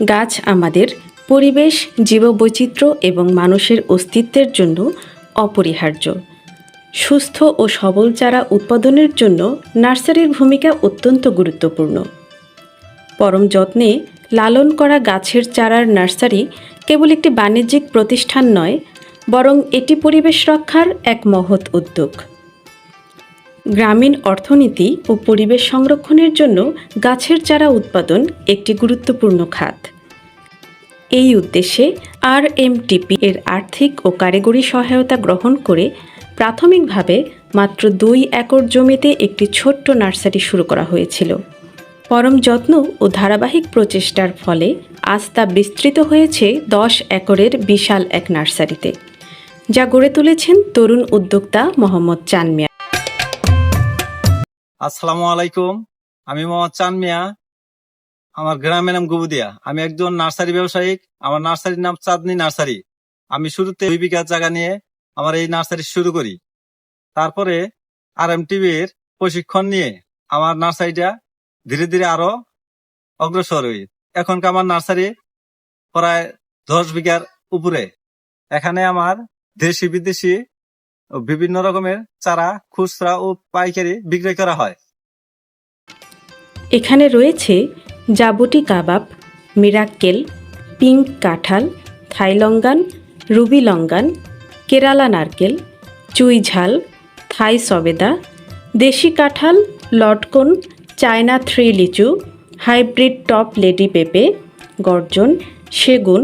গাছ আমাদের পরিবেশ, জীববৈচিত্র্য এবং মানুষের অস্তিত্বের জন্য অপরিহার্য। সুস্থ ও সবল চারা উৎপাদনের জন্য নার্সারির ভূমিকা অত্যন্ত গুরুত্বপূর্ণ। পরম যত্নে লালন করা গাছের চারার নার্সারি কেবল একটি বাণিজ্যিক প্রতিষ্ঠান নয়, বরং এটি পরিবেশ রক্ষার এক মহৎ উদ্যোগ। গ্রামীণ অর্থনীতি ও পরিবেশ সংরক্ষণের জন্য গাছের চারা উৎপাদন একটি গুরুত্বপূর্ণ খাত। এই উদ্দেশ্যে আর এর আর্থিক ও কারিগরি সহায়তা গ্রহণ করে প্রাথমিকভাবে মাত্র দুই একর জমিতে একটি ছোট্ট নার্সারি শুরু করা হয়েছিল। পরম যত্ন ও ধারাবাহিক প্রচেষ্টার ফলে আজ তা বিস্তৃত হয়েছে দশ একরের বিশাল এক নার্সারিতে, যা গড়ে তুলেছেন তরুণ উদ্যোক্তা মোহাম্মদ চান মিয়া আসসালামু আলাইকুম। আমি মোহাম্মদ চান মিয়া। আমার গ্রামের নাম গুবুদিয়া। আমি একজন নার্সারি ব্যবসায়িক। আমার নার্সারির নাম চাঁদনি নার্সারি। আমি শুরুতে দুই বিঘা জায়গা নিয়ে আমার এই নার্সারি শুরু করি। তারপরে আর এম টিভির প্রশিক্ষণ নিয়ে আমার নার্সারিটা ধীরে ধীরে আরও অগ্রসর হই। এখনকার আমার নার্সারি প্রায় দশ বিঘার উপরে। এখানে আমার দেশি বিদেশি বিভিন্ন রকমের চারা, খুচরা ও পাইকারি বিক্রয় করা হয়। এখানে রয়েছে জাবুটি কাবাব, মিরাক্কেল, পিঙ্ক কাঁঠাল থাইলঙ্গান রুবি লঙ্গান কেরালা নারকেল, চুই ঝাল, থাই সবেদা, দেশি কাঁঠাল, লটকন, চায়না থ্রি লিচু হাইব্রিড টপ লেডি পেঁপে, গর্জন, সেগুন,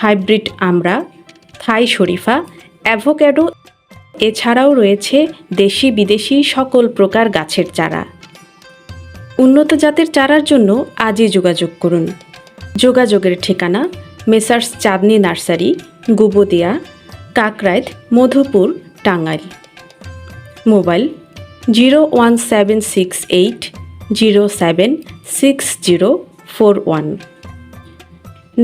হাইব্রিড আমড়া, থাই শরীফা, অ্যাভোক্যাডো এছাড়াও রয়েছে দেশি বিদেশি সকল প্রকার গাছের চারা। উন্নত জাতের চারার জন্য আজই যোগাযোগ করুন। যোগাযোগের ঠিকানা Messrs Chandni nursery, Gubdia Kakrait Madhupur, Tangail. Mobile zero one seven six eight zero seven six zero four one.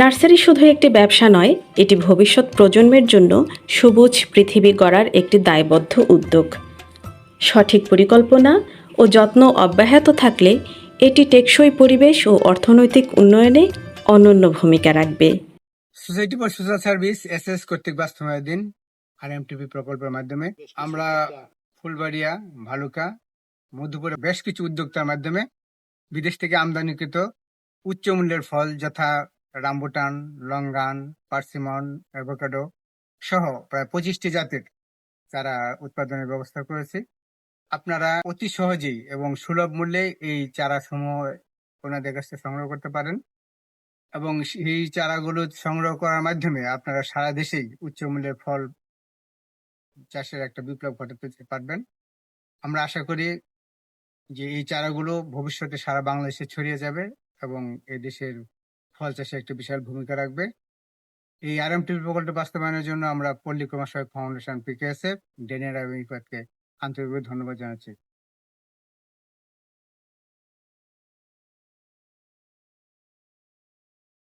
Nursery শুধু একটি ব্যবসা নয়, এটি ভবিষ্যৎ প্রজন্মের জন্য সবুজ পৃথিবী গড়ার একটি দায়বদ্ধ উদ্যোগ। সঠিক পরিকল্পনা ও যত্ন অব্যাহত থাকলে এটি টেকসই পরিবেশ ও অর্থনৈতিক উন্নয়নে অনন্য ভূমিকা রাখবে। Society for social service S S কর্তৃক বাস্তবায়ন আর এমটিপি প্রকল্পের মাধ্যমে আমরা ফুলবাড়িয়া, ভালুকা, মধুপুরে বেশ কিছু উদ্যোক্তার মাধ্যমে বিদেশ থেকে আমদানিকৃত উচ্চ মূল্যের ফল যথা রামবুটান লঙ্গান পার্সিমন, অ্যাভোকাডো সহ প্রায় পঁচিশটি জাতের চারা উৎপাদনের ব্যবস্থা করেছি। আপনারা অতি সহজেই এবং সুলভ মূল্যে এই চারা সমূহ ওনাদের কাছ সংগ্রহ করতে পারেন এবং এই চারাগুলো সংগ্রহ করার মাধ্যমে আপনারা সারা দেশেই উচ্চ মূল্যের ফল চাষের একটা বিপ্লব ঘটাতে পারবেন। আমরা আশা করি যে এই চারাগুলো ভবিষ্যতে সারা বাংলাদেশে ছড়িয়ে যাবে এবং এই দেশের ফল চাষে একটি বিশাল ভূমিকা রাখবে। এই আর এম টিভি প্রকল্প বাস্তবায়নের জন্য আমরা পল্লী সহায়ক ফাউন্ডেশন পিকেএসএফ ডেনিয়ার এবং ইফাতকে আন্তরিকভাবে ধন্যবাদ জানাচ্ছি।